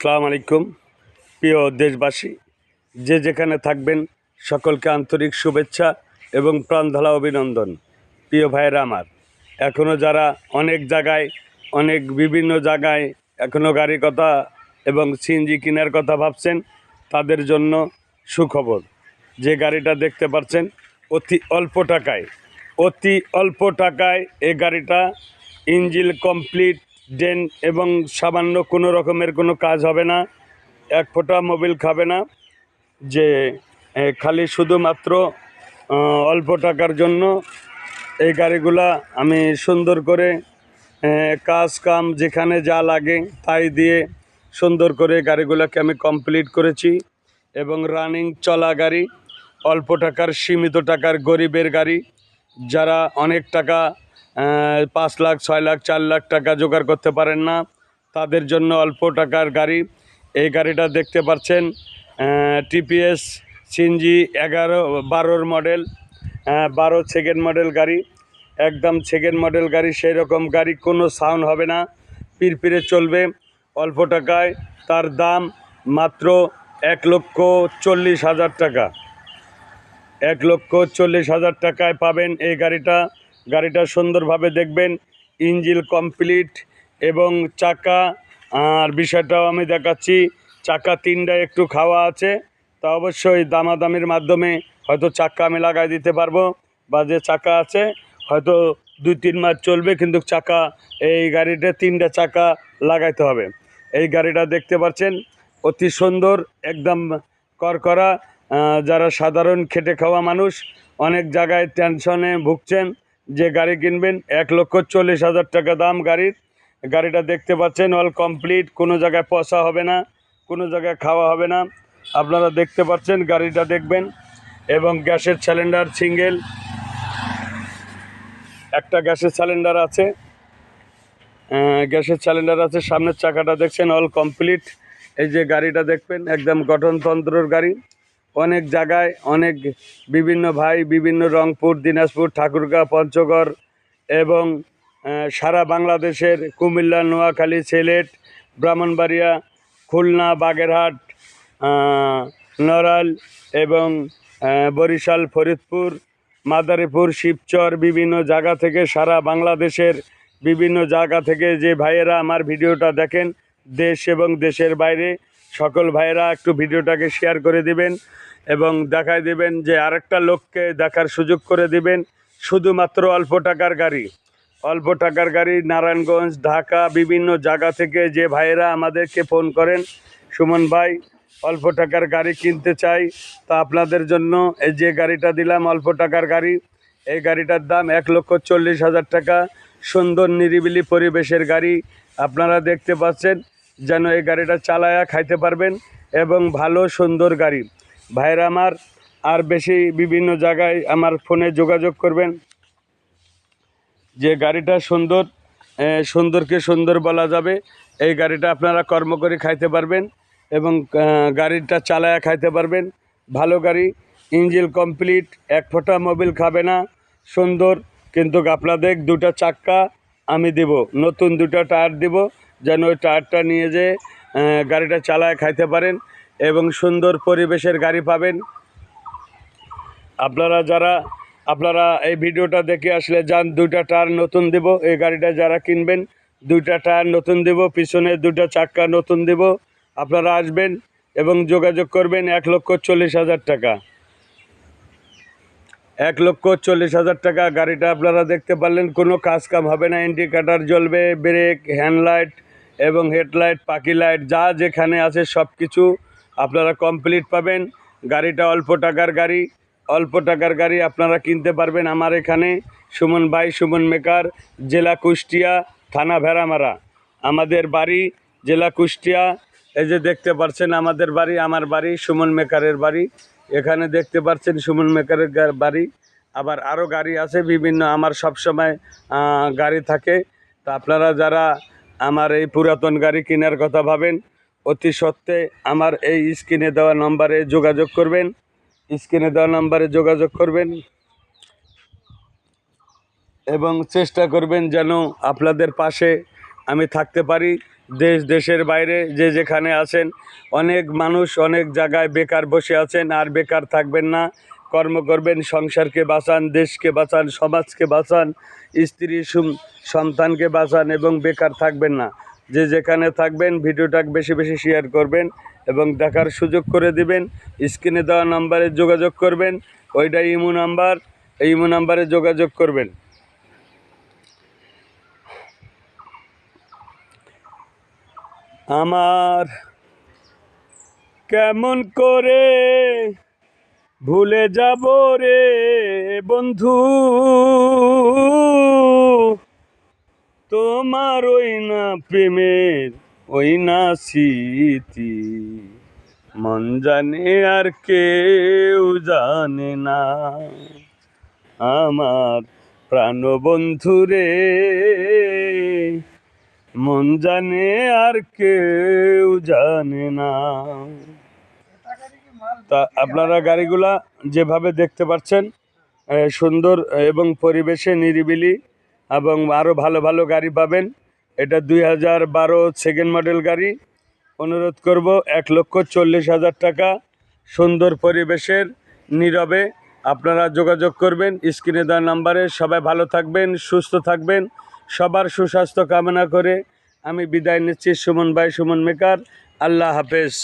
সালাম আলাইকুম। প্রিয় দেশবাসী, যে যেখানে থাকবেন, সকলকে আন্তরিক শুভেচ্ছা এবং প্রাণধলা অভিনন্দন। প্রিয় ভাইয়েরা আমার এখনও যারা অনেক জায়গায়, অনেক বিভিন্ন জায়গায় এখনও গাড়ি কথা এবং সিএনজি কেনার কথা ভাবছেন, তাদের জন্য সুখবর। যে গাড়িটা দেখতে পাচ্ছেন, অতি অল্প টাকায়, অতি অল্প টাকায় এই গাড়িটা ইঞ্জিল কমপ্লিট ডেন এবং সামান্য কোনো রকমের কোনো কাজ হবে না। এক ফোঁটা মোবিল খাবে না। যে খালি শুধুমাত্র অল্প টাকার জন্য এই গাড়িগুলা আমি সুন্দর করে কাজ কাম যেখানে যা লাগে তাই দিয়ে সুন্দর করে গাড়িগুলোকে আমি কমপ্লিট করেছি এবং রানিং চলা গাড়ি, অল্প টাকার, সীমিত টাকার গরিবের গাড়ি, যারা অনেক টাকা পাঁচ লাখ, ছয় লাখ, চার লাখ টাকা জোগাড় করতে পারেন না। তাদের জন্য অল্প টাকার গাড়ি। এই গাড়িটা দেখতে পাচ্ছেন টিপিএস সিনজি এগারো, বারোর মডেল বারো সেকেন্ড মডেল গাড়ি। একদম সেকেন্ড মডেল গাড়ি সেই রকম গাড়ি কোনো সাউন্ড হবে না। পিরপিরে চলবে। অল্প টাকায় তার দাম মাত্র এক লক্ষ চল্লিশ হাজার টাকা। এক লক্ষ চল্লিশ হাজার টাকায় পাবেন এই গাড়িটা। গাড়িটা সুন্দরভাবে দেখবেন, ইঞ্জিল কমপ্লিট এবং চাকা, আর বিষয়টাও আমি দেখাচ্ছি, চাকা তিনটা একটু খাওয়া আছে, তা অবশ্যই দামাদামির মাধ্যমে হয়তো চাকা আমি লাগাই দিতে পারব, বা যে চাকা আছে, হয়তো দুই তিন মাস চলবে, কিন্তু চাকা, এই গাড়িটা তিনটা চাকা লাগাইতে হবে। এই গাড়িটা দেখতে পাচ্ছেন, অতি সুন্দর, একদম করকরা যারা সাধারণ খেটে খাওয়া মানুষ, অনেক জায়গায় টেনশনে ভুগছেন যে গাড়ি কিনবেন, এক লক্ষ চল্লিশ হাজার টাকা দাম গাড়ির। গাড়িটা দেখতে পাচ্ছেন অল কমপ্লিট কোনো জায়গায় পচা হবে না, কোনো জায়গায় খাওয়া হবে না। আপনারা দেখতে পাচ্ছেন, গাড়িটা দেখবেন, এবং গ্যাসের সিলিন্ডার সিঙ্গেল একটা গ্যাসের সিলিন্ডার আছে। গ্যাসের সিলিন্ডার আছে, সামনের চাকাটা দেখছেন অল কমপ্লিট এই যে গাড়িটা দেখবেন, একদম গঠনতন্ত্রর গাড়ি। অনেক জায়গায় অনেক বিভিন্ন ভাই, বিভিন্ন রংপুর, দিনাজপুর, ঠাকুরগাঁ, পঞ্চগড় এবং সারা বাংলাদেশের কুমিল্লা, নোয়াখালী, সিলেট, ব্রাহ্মণবাড়িয়া, খুলনা, বাগেরহাট নড়াইল এবং বরিশাল, ফরিদপুর, মাদারীপুর, শিবচর বিভিন্ন জায়গা থেকে সারা বাংলাদেশের বিভিন্ন জায়গা থেকে যে ভাইয়েরা আমার ভিডিওটা দেখেন, দেশ এবং দেশের বাইরে, সকল ভাইয়েরা একটু ভিডিওটাকে শেয়ার করে দিবেন। এবং দেখায় দিবেন যে আরেকটা লোককে দেখার সুযোগ করে দিবেন শুধুমাত্র অল্প টাকার গাড়ি। অল্প টাকার গাড়ি নারায়ণগঞ্জ, ঢাকা, বিভিন্ন জায়গা থেকে যে ভাইয়েরা আমাদেরকে ফোন করেন, সুমন ভাই, অল্প টাকার গাড়ি কিনতে চাই, তা আপনাদের জন্য এই যে গাড়িটা দিলাম, অল্প টাকার গাড়ি, এই গাড়িটার দাম এক লক্ষ চল্লিশ হাজার টাকা। সুন্দর নিরিবিলি পরিবেশের গাড়ি আপনারা দেখতে পাচ্ছেন, যেন এই গাড়িটা চালায়া খাইতে পারবেন এবং ভালো সুন্দর গাড়ি। ভাইরা আমার, আর বেশি বিভিন্ন জায়গায় আমার ফোনে যোগাযোগ করবেন। যে গাড়িটা সুন্দর সুন্দরকে সুন্দর বলা যাবে, এই গাড়িটা আপনারা কর্ম করে খাইতে পারবেন এবং গাড়িটা চালায়া খাইতে পারবেন। ভালো গাড়ি ইঞ্জিল কমপ্লিট, এক ফোঁটা মোবিল খাবে না, সুন্দর। কিন্তু আপনাদের দুটা চাক্কা আমি দেব, নতুন দুটো টায়ার দেব, যেন ওই টায়ারটা নিয়ে যে গাড়িটা চালায় খাইতে পারেন। এবং সুন্দর পরিবেশের গাড়ি পাবেন। আপনারা যারা, আপনারা এই ভিডিওটা দেখে আসলে যান, দুইটা টায়ার নতুন দেব, এই গাড়িটা যারা কিনবেন, দুইটা টায়ার নতুন দেব, পিছনে দুটো চাক্কা নতুন দেব, আপনারা আসবেন এবং যোগাযোগ করবেন এক লক্ষ চল্লিশ হাজার টাকা। এক লক্ষ চল্লিশ হাজার টাকা গাড়িটা আপনারা দেখতে পারলেন, কোনো কাজ কাম হবে না ইন্ডিকেটার জ্বলবে, ব্রেক, হ্যান্ডলাইট এবং হেডলাইট পাখি লাইট যা যেখানে আছে সব কিছু আপনারা কমপ্লিট পাবেন। গাড়িটা অল্প টাকার গাড়ি। অল্প টাকার গাড়ি আপনারা কিনতে পারবেন আমার এখানে। সুমন ভাই, সুমন মেকার, জেলা কুষ্টিয়া, থানা ভেড়ামারা। আমাদের বাড়ি জেলা কুষ্টিয়া। এই যে দেখতে পাচ্ছেন আমাদের বাড়ি, আমার বাড়ি, সুমন মেকারের বাড়ি। এখানে দেখতে পাচ্ছেন সুমন মেকারের বাড়ি। আবার আরও গাড়ি আছে, বিভিন্ন আমার সব সময় গাড়ি থাকে। তা আপনারা যারা আমার এই পুরাতন গাড়ি কেনার কথা ভাবেন অতি সত্ত্বে আমার এই স্ক্রিনে দেওয়া নম্বরে যোগাযোগ করবেন। স্ক্রিনে দেওয়া নম্বরে যোগাযোগ করবেন এবং চেষ্টা করবেন যেন আপনাদের পাশে আমি থাকতে পারি। দেশ, দেশের বাইরে যে যেখানে আছেন, অনেক মানুষ অনেক জায়গায় বেকার বসে আছেন, আর বেকার থাকবেন না। কর্ম করবেন, সংসারকে বাঁচান, দেশকে বাঁচান, সমাজকে বাঁচান, স্ত্রী সন্তানকে বাঁচান এবং বেকার থাকবেন না। যে যেখানে থাকবেন, ভিডিওটা বেশি বেশি শেয়ার করবেন এবং দেখার সুযোগ করে দিবেন। স্ক্রিনে দেওয়া নাম্বারে যোগাযোগ করবেন। ওইটা ইমো নাম্বার এই ইমো নাম্বারে যোগাযোগ করবেন। আমার কেমন করে ভুলে যাব রে বন্ধু? তোমার ওই না প্রেমের, ওই না স্মৃতি। মন জানে আর কেউ জানে না। আমার প্রাণবন্ধু রে, মন জানে আর কেউ জানে না। তা আপনারা গাড়িগুলা যেভাবে দেখতে পাচ্ছেন সুন্দর এবং পরিবেশে নিরিবিলি। এবং আরও ভালো ভালো গাড়ি পাবেন। এটা দুই হাজার বারো সেকেন্ড মডেল গাড়ি। অনুরোধ করব, এক লক্ষ চল্লিশ হাজার টাকা সুন্দর পরিবেশের, নীরবে আপনারা যোগাযোগ করবেন। স্ক্রিনে দেওয়া নাম্বারে সবাই ভালো থাকবেন, সুস্থ থাকবেন। সবার সুস্বাস্থ্য কামনা করে আমি বিদায় নিচ্ছি। সুমন ভাই, সুমন মেকার, আল্লাহ হাফেজ।